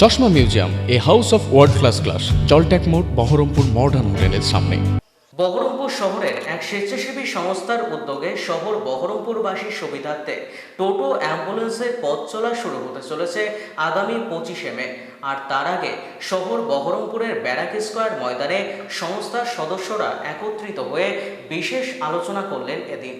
চশমা museum, a house of world class class জলট্যাক মোড়, Baharampur modern হোটেলের সামনে। বহরমপুর শহরের এক স্বেচ্ছাসেবী সংস্থার উদ্যোগে শহর বহরমপুরবাসীর সুবিধার্থে টোটো অ্যাম্বুলেন্সের পথ চলা শুরু হতে চলেছে আগামী পঁচিশে মে। আর তার আগে শহর বহরমপুরের ব্যারাক স্কোয়ার ময়দানে সংস্থার সদস্যরা একত্রিত হয়ে বিশেষ আলোচনা করলেন এদিন।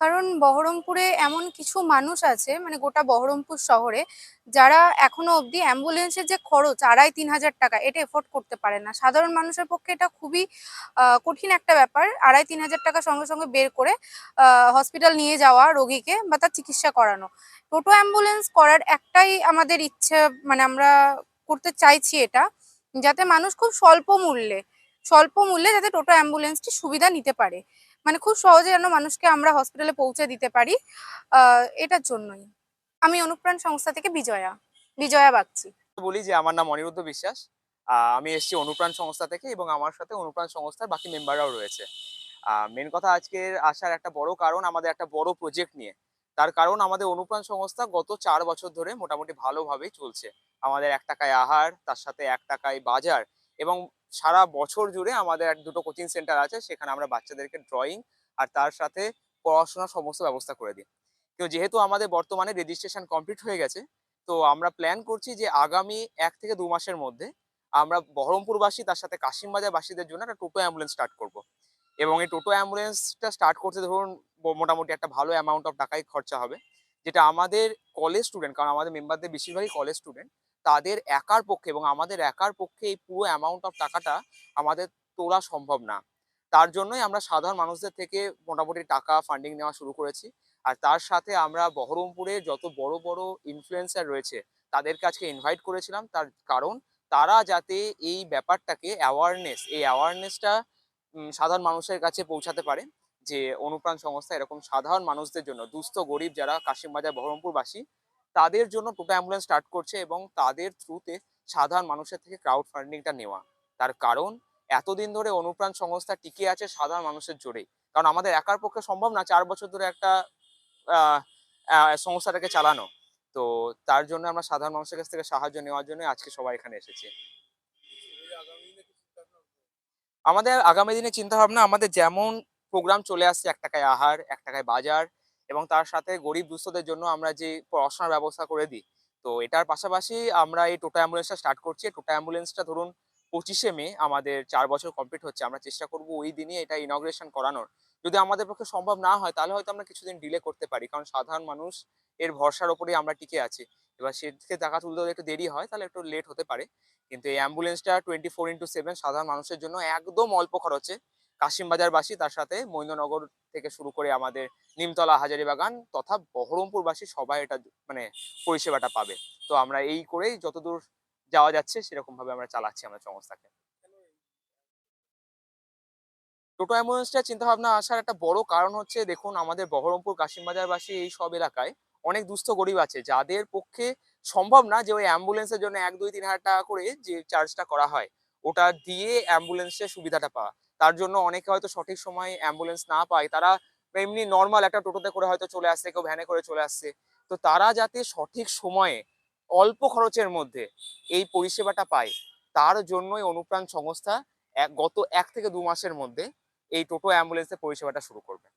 কারণ বহরমপুরে এমন কিছু মানুষ আছে মানে গোটা বহরমপুর শহরে, যারা এখনও অবধি অ্যাম্বুলেন্সের যে খরচ আড়াই তিন হাজার টাকা, এটা এফোর্ড করতে পারে না। সাধারণ মানুষের পক্ষে এটা খুবই কঠিন একটা ব্যাপার। আড়াই তিন হাজার টাকা সঙ্গে সঙ্গে বের করে হসপিটাল নিয়ে যাওয়া রোগীকে বা তার চিকিৎসা করানো। টোটো অ্যাম্বুলেন্স করার একটাই আমাদের ইচ্ছে মানে আমরা করতে চাইছি এটা, যাতে মানুষ খুব স্বল্প মূল্যে স্বল্প মূল্যে যাতে টোটো অ্যাম্বুলেন্সটি সুবিধা নিতে পারে। মানে খুব সহজে যেন মানুষকে আমরা হসপিটালে পৌঁছে দিতে পারি এটার জন্যই। আমি অনুপ্রাণ সংস্থা থেকে বিজয়া বিজয়া বাগচি। বলি যে আমার নাম অনিরুদ্ধ বিশ্বাস আমি এসেছি অনুপ্রাণ সংস্থা থেকে এবং আমার সাথে অনুপ্রাণ সংস্থার বাকি মেম্বাররাও রয়েছে। মেন কথা আজকের আসার একটা বড় কারণ, আমাদের একটা বড় প্রজেক্ট নিয়ে। তার কারণ আমাদের অনুপ্রাণ সংস্থা গত চার বছর ধরে মোটামুটি ভালোভাবেই চলছে। আমাদের এক টাকায় আহার, তার সাথে এক টাকায় বাজার এবং সারা বছর জুড়ে আমাদের দুটো কোচিং সেন্টার আছে, সেখানে আমরা বাচ্চাদেরকে ড্রয়িং আর তার সাথে পড়াশোনার সমস্ত ব্যবস্থা করে দিই। তো যেহেতু আমাদের বর্তমানে রেজিস্ট্রেশন কমপ্লিট হয়ে গেছে, তো আমরা প্ল্যান করছি যে আগামী এক থেকে দু মাসের মধ্যে আমরা বহরমপুরবাসী, তার সাথে কাশিমবাজারবাসীদের জন্য একটা টোটো অ্যাম্বুলেন্স স্টার্ট করব। এবং এই টোটো অ্যাম্বুলেন্সটা স্টার্ট করতে ধরুন মোটামুটি একটা ভালো অ্যামাউন্ট অফ টাকাই খরচা হবে, যেটা আমাদের কলেজ স্টুডেন্ট কারণ আমাদের মেম্বারদের বেশিরভাগই কলেজ স্টুডেন্ট তাদের একার পক্ষে এবং আমাদের একার পক্ষে এই পুরো অ্যামাউন্ট অফ টাকাটা আমাদের তোলা সম্ভব না। তার জন্যই আমরা সাধারণ মানুষদের থেকে মোটামুটি টাকা ফান্ডিং নেওয়া শুরু করেছি। আর তার সাথে আমরা বহরমপুরে যত বড় বড় ইনফ্লুয়েন্সার রয়েছে, তাদেরকে আজকে ইনভাইট করেছিলাম। তার কারণ তারা যাতে এই ব্যাপারটাকে অ্যাওয়ারনেস এই অ্যাওয়ারনেসটা সাধারণ মানুষের কাছে পৌঁছাতে পারে যে অনুপ্রাণ সংস্থা এরকম সাধারণ মানুষদের জন্য, দুস্থ, গরিব যারা কাশিমবাজার, বহরমপুরবাসী তাদের জন্য টোটো অ্যাম্বুলেন্স স্টার্ট করছে এবং তাদের থ্রুতে সাধারণ মানুষের থেকে ক্রাউড ফান্ডিংটা নেওয়া। তার কারণ, এতদিন ধরে অনুপ্রাণ সংস্থা টিকে আছে সাধারণ মানুষের জোরেই। কারণ আমাদের একার পক্ষে সম্ভব না চার বছর ধরে একটা সংস্থাটাকে চালানো। তো তার জন্য আমরা সাধারণ মানুষের কাছ থেকে সাহায্য নেওয়ার জন্য আজকে সবাই এখানে এসেছি। আমাদের আগামী দিনে চিন্তা ভাবনা আমাদের যেমন প্রোগ্রাম চলে আসছে, এক টাকায় আহার, এক টাকায় বাজার এবং তার সাথে গরিব দুস্থদের জন্য আমরা যে পড়াশোনার ব্যবস্থা করে দিই। তো এটার পাশাপাশি আমরা এই টোটো অ্যাম্বুলেন্সটা স্টার্ট করছি। টোটো অ্যাম্বুলেন্সটা ধরুন পঁচিশে মে আমাদের চার বছর কমপ্লিট হচ্ছে। আমরা চেষ্টা করব ওই দিনই এটা ইনগ্রেশন করানোর। যদি আমাদের পক্ষে সম্ভব না হয়, তাহলে হয়তো আমরা কিছুদিন ডিলে করতে পারি। কারণ সাধারণ মানুষ এর ভরসার ওপরেই আমরা টিকে আছি। এবার সেদিকে টাকা তুলতে একটু দেরি হয়, তাহলে একটু লেট হতে পারে। কিন্তু এই অ্যাম্বুলেন্সটা টোয়েন্টি ফোর ইন্টু সেভেন সাধারণ মানুষের জন্য একদম অল্প খরচে। কাশিমবাজারবাসী, তার সাথে মৈন্দ্রনগর থেকে শুরু করে আমাদের নিমতলা, হাজারিবাগান তথা বহরমপুরবাসী সবাই এটা মানে পরিষেবাটা পাবে। তো আমরা এই করেই যতদূর যাওয়া যাচ্ছে সেরকম ভাবে আমরা চালাচ্ছি আমরা সংস্থাকে। টোটো অ্যাম্বুলেন্সটা চিন্তা ভাবনা আসার একটা বড় কারণ হচ্ছে, দেখুন, আমাদের বহরমপুর, কাশিমবাজারবাসী এই সব এলাকায় অনেক দুস্থ গরিব আছে। যাদের পক্ষে সম্ভব না যে ওই অ্যাম্বুলেন্সের জন্য এক, দুই, তিন হাজার টাকা করে যে চার্জটা করা হয়, ওটা দিয়ে অ্যাম্বুলেন্সের সুবিধাটা পাওয়া। তার জন্য অনেকে হয়তো সঠিক সময় অ্যাম্বুলেন্স না পায়। তারা এমনি নর্মাল একটা টোটোতে করে হয়তো চলে আসছে, কেউ ভ্যানে করে চলে আসছে। তো তারা যাতে সঠিক সময়ে অল্প খরচের মধ্যে এই পরিষেবাটা পায়, তার জন্যই অনুপ্রাণ সংস্থা গত এক থেকে দু মাসের মধ্যে এই টোটো অ্যাম্বুলেন্সের পরিষেবাটা শুরু করবে।